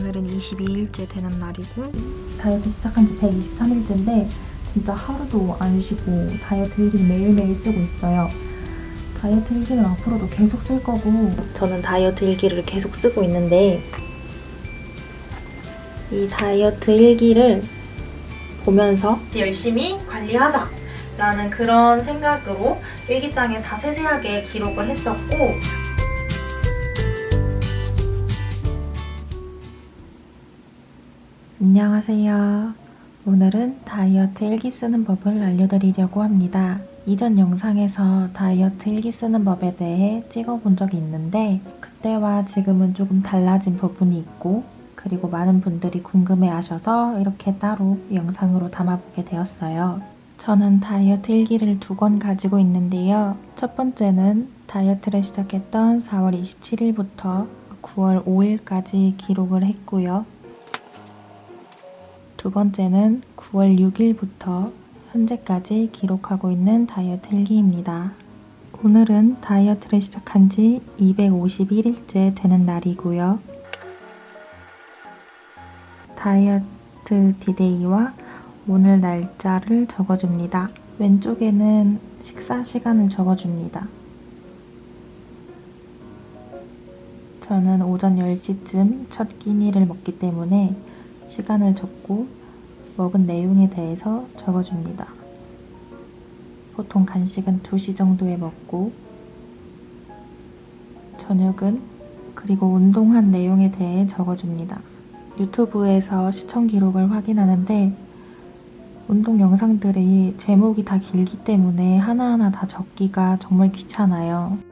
오늘은 22일째 되는 날이고 다이어트 시작한 지 123일째인데 진짜 하루도 안 쉬고 다이어트 일기를 매일매일 쓰고 있어요. 다이어트 일기는 앞으로도 계속 쓸 거고 저는 다이어트 일기를 계속 쓰고 있는데 이 다이어트 일기를 보면서 열심히 관리하자 라는 그런 생각으로 일기장에 다 세세하게 기록을 했었고 안녕하세요. 오늘은 다이어트 일기 쓰는 법을 알려드리려고 합니다. 이전 영상에서 다이어트 일기 쓰는 법에 대해 찍어본 적이 있는데 그때와 지금은 조금 달라진 부분이 있고 그리고 많은 분들이 궁금해 하셔서 이렇게 따로 영상으로 담아보게 되었어요. 저는 다이어트 일기를 두 권 가지고 있는데요. 첫 번째는 다이어트를 시작했던 4월 27일부터 9월 5일까지 기록을 했고요. 두 번째는 9월 6일부터 현재까지 기록하고 있는 다이어트 일기입니다. 오늘은 다이어트를 시작한 지 251일째 되는 날이고요. 다이어트 디데이와 오늘 날짜를 적어줍니다. 왼쪽에는 식사 시간을 적어줍니다. 저는 오전 10시쯤 첫 끼니를 먹기 때문에 시간을 적고 먹은 내용에 대해서 적어줍니다. 보통 간식은 2시 정도에 먹고 저녁은 그리고 운동한 내용에 대해 적어줍니다. 유튜브에서 시청 기록을 확인하는데 운동 영상들이 제목이 다 길기 때문에 하나하나 다 적기가 정말 귀찮아요.